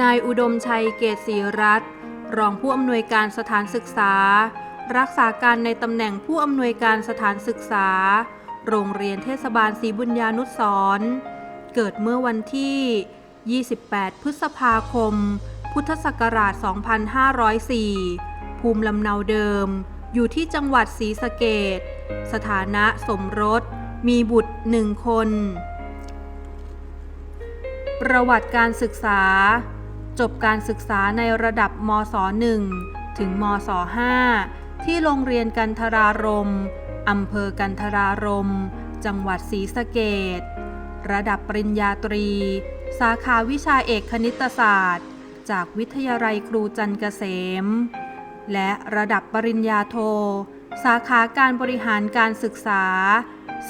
นายอุดมชัยเกษศรีรัตน์รองผู้อำนวยการสถานศึกษา รักษาการในตำแหน่งผู้อำนวยการสถานศึกษา โรงเรียนเทศบาลศรีบุญญานุสร์เกิดเมื่อวันที่ 28 พฤษภาคม พุทธศักราช 2504 ภูมิลำเนาเดิม อยู่ที่จังหวัดศรีสะเกดสถานะสมรส มีบุตรหนึ่งคน ประวัติการศึกษา จบการศึกษาในระดับมศ 1 ถึงมศ 5 ที่โรงเรียนกันทรารมอำเภอกันทรารม จังหวัดศรีสะเกดระดับปริญญาตรี สาขาวิชาเอกคณิตศาสตร์ จากวิทยาลัยครูจันเกษม และระดับปริญญาโท สาขาการบริหารการศึกษา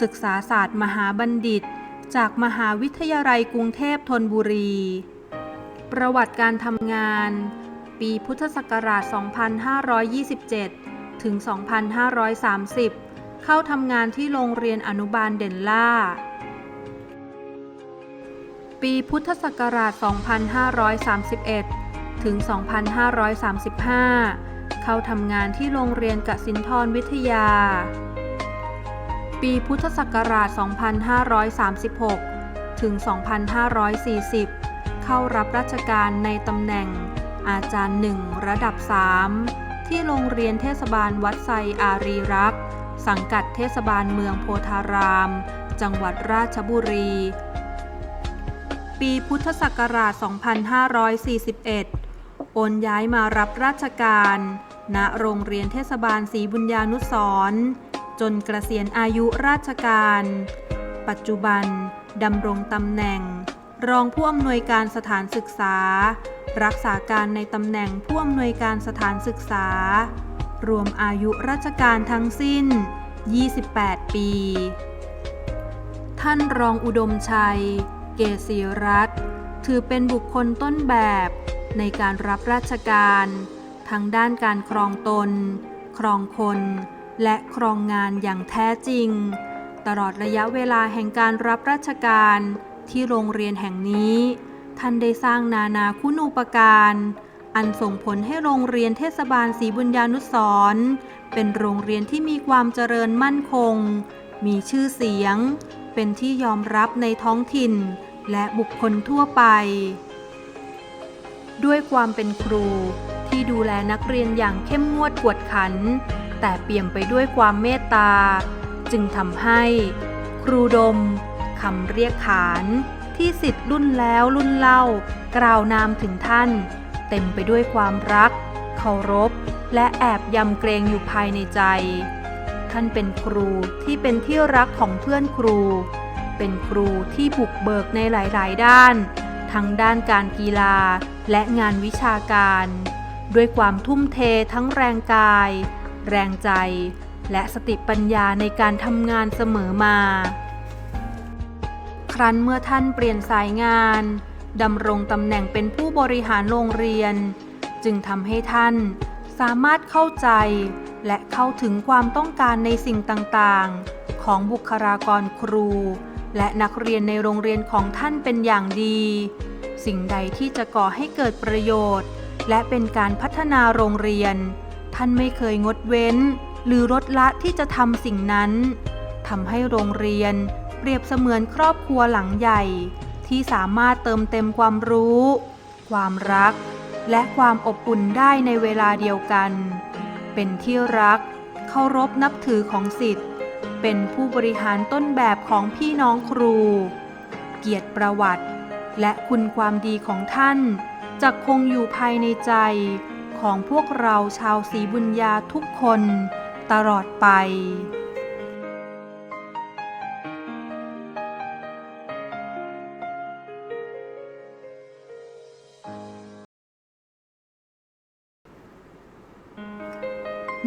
ศึกษาศาสตร์มหาบัณฑิต จากมหาวิทยาลัยกรุงเทพธนบุรี ประวัติการทำงาน ปีพุทธศักราช 2527 ถึง 2530 เข้าทำงานที่โรงเรียนอนุบาลเด่นล่า ปีพุทธศักราช 2531 ถึง 2535 เข้าทำงานที่โรงเรียนกสินทรวิทยา ปีพุทธศักราช 2536 ถึง 2540 เข้ารับราชการในตำแหน่ง อาจารย์หนึ่งระดับ 3 ที่โรงเรียนเทศบาลวัดไซอารีรักษ์ สังกัดเทศบาลเมืองโพธาราม จังหวัดราชบุรี ปีพุทธศักราช 2541 โอนย้ายมารับราชการ ณ โรงเรียนเทศบาลศรีบุญญานุสรณ์จนเกษียณอายุราชการ ปัจจุบันดำรงตำแหน่ง รองผู้อำนวยการสถานศึกษา รักษาการในตำแหน่งผู้อำนวยการสถานศึกษา รวมอายุราชการทั้งสิ้น 28 ปี ท่านรองอุดมชัย เกษรีรัตน์ถือเป็นบุคคลต้นแบบในการรับราชการทั้งด้านการครองตน ครองคน และครองงานอย่างแท้จริง ตลอดระยะเวลาแห่งการรับราชการ ที่โรงเรียนแห่งนี้ ท่านได้สร้างนานาคุณูปการ อันส่งผลให้โรงเรียนเทศบาลศรีบุญญานุสรเป็นโรงเรียนที่มีความเจริญมั่นคง มีชื่อเสียง เป็นที่ยอมรับในท้องถิ่น และบุคคลทั่วไป ด้วยความเป็นครูที่ดูแลนักเรียนอย่างเข้มงวดกวดขัน แต่เปี่ยมไปด้วยความเมตตา จึงทำให้ ครูดม คำเรียกขานที่สิทธิ์รุ่นแล้วรุ่นเล่า กล่าวนามถึงท่าน เต็มไปด้วยความรัก เคารพ และแอบยำเกรงอยู่ภายในใจ ท่านเป็นครูที่เป็นที่รักของเพื่อนครู เป็นครูที่บุกเบิกในหลาย ๆ ด้าน ทั้งด้านการกีฬาและงานวิชาการ ด้วยความทุ่มเททั้งแรงกาย แรงใจ และสติปัญญาในการทำงานเสมอมา ครั้นเมื่อท่านเปลี่ยนสายงานดำรงตำแหน่งเป็นผู้บริหารโรงเรียน จึงทำให้ท่านสามารถเข้าใจ และเข้าถึงความต้องการในสิ่งต่างๆ ของบุคลากรครู และนักเรียนในโรงเรียนของท่านเป็นอย่างดี สิ่งใดที่จะก่อให้เกิดประโยชน์ และเป็นการพัฒนาโรงเรียน ท่านไม่เคยงดเว้น หรือลดละที่จะทำสิ่งนั้นทำให้โรงเรียน รียบเสมือนครอบครัวหลังใหญ่ ที่สามารถเติมเต็มความรู้ ความรัก และความอบอุ่นได้ในเวลาเดียวกัน เป็นที่รัก เคารพนับถือของสิทธิ์ เป็นผู้บริหารต้นแบบของพี่น้องครู เกียรติประวัติ และคุณความดีของท่านจะคงอยู่ภายในใจของพวกเราชาวศรีบุญญาทุกคนตลอดไป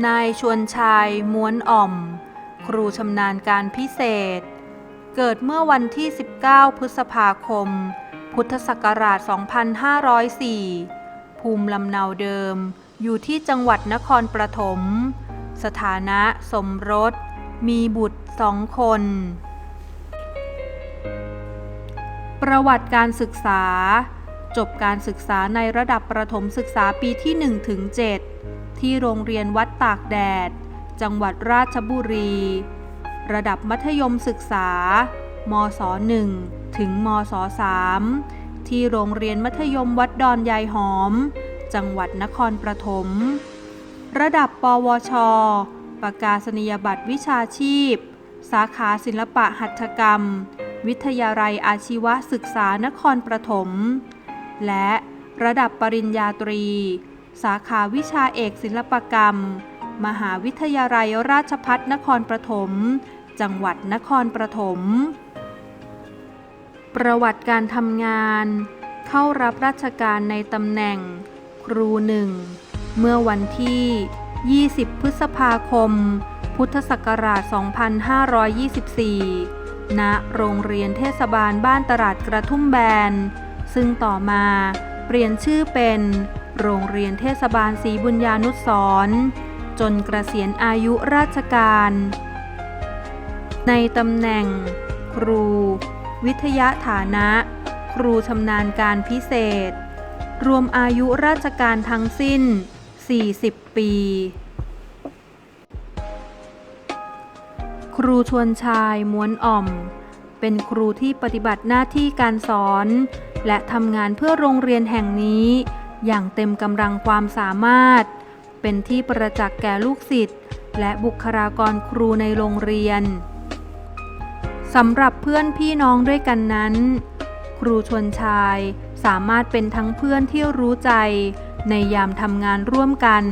นายชวนชาย ม้วนอ่อม ครูชำนาญการพิเศษ เกิดเมื่อวันที่ 19 พฤษภาคม พุทธศักราช 2504 ภูมิลำเนาเดิม อยู่ที่จังหวัดนครปฐม สถานะสมรส มีบุตรสองคน ประวัติการศึกษา จบการศึกษาในระดับประถมศึกษาปีที่ 1 ถึง 7 ที่โรงเรียนวัดตากแดด จังหวัดราชบุรี ระดับมัธยมศึกษา มศ 1 ถึงมศ 3 ที่โรงเรียนมัธยมวัดดอนยายหอม จังหวัดนครปฐม ระดับปวช ประกาศนียบัตรวิชาชีพ สาขาศิลปะหัตถกรรม วิทยาลัยอาชีวศึกษานครปฐม และระดับปริญญาตรี สาขาวิชาเอกศิลปกรรม มหาวิทยาลัยราชพัฒนครปฐม จังหวัดนครปฐม ประวัติการทำงาน เข้ารับราชการในตำแหน่ง ครูหนึ่ง เมื่อวันที่ 20 พฤษภาคม พุทธศักราช 2524 ณ โรงเรียนเทศบาลบ้านตลาดกระทุ่มแบน ซึ่งต่อมาเปลี่ยนชื่อเป็น โรงเรียนเทศบาลศรีบุญญานุสรณ์จนเกษียณอายุราชการ ในตำแหน่ง ครู วิทยาฐานะ ครูชำนาญการพิเศษ รวมอายุราชการทั้งสิ้น 40 ปี ครูชวนชายม้วนอ่อม เป็นครูที่ปฏิบัติหน้าที่การสอน และทำงานเพื่อโรงเรียนแห่งนี้ อย่างเต็มกำลังความสามารถ เป็นที่ประจักษ์แก่ลูกศิษย์และบุคลากรครูในโรงเรียนสำหรับเพื่อนพี่น้องด้วยกันนั้น ครูชวนชายสามารถเป็นทั้งเพื่อนที่รู้ใจ ในยามทำงานร่วมกัน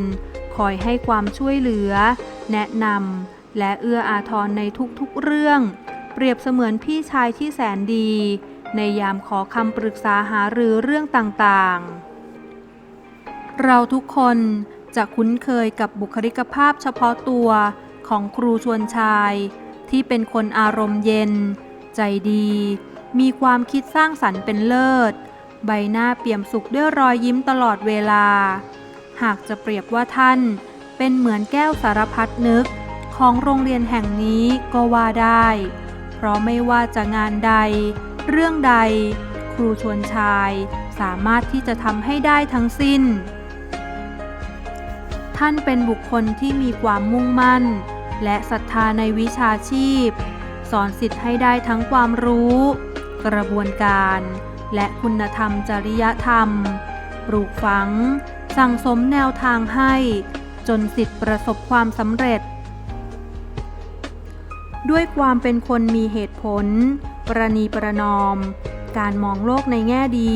คอยให้ความช่วยเหลือ แนะนำและเอื้ออาทรในทุกๆเรื่อง เปรียบเสมือนพี่ชายที่แสนดี ในยามขอคำปรึกษาหารือเรื่องต่างๆ เราทุกคนจะคุ้นเคยกับบุคลิกภาพเฉพาะตัวของครูชวนชาย ที่เป็นคนอารมณ์เย็น ใจดี มีความคิดสร้างสรรค์เป็นเลิศ ใบหน้าเปี่ยมสุขด้วยรอยยิ้มตลอดเวลา หากจะเปรียบว่าท่านเป็นเหมือนแก้วสารพัดนึกของโรงเรียนแห่งนี้ก็ว่าได้ เพราะไม่ว่าจะงานใด เรื่องใด ครูชวนชายสามารถที่จะทำให้ได้ทั้งสิ้น ท่านเป็นบุคคลที่มีความมุ่งมั่น และศรัทธาในวิชาชีพ สอนสิทธิ์ให้ได้ทั้งความรู้ กระบวนการ และคุณธรรมจริยธรรม ปลูกฝัง สั่งสมแนวทางให้ จนสิทธิ์ประสบความสำเร็จ ด้วยความเป็นคนมีเหตุผล ประนีประนอม การมองโลกในแง่ดี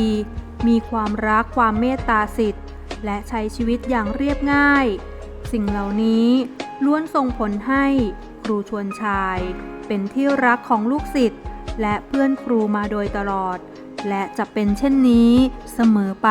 มีความรักความเมตตาสิทธิ์ และใช้ชีวิตอย่างเรียบง่าย สิ่งเหล่านี้ล้วนส่งผลให้ครูชวนชาย เป็นที่รักของลูกศิษย์และเพื่อนครูมาโดยตลอด และจะเป็นเช่นนี้เสมอไป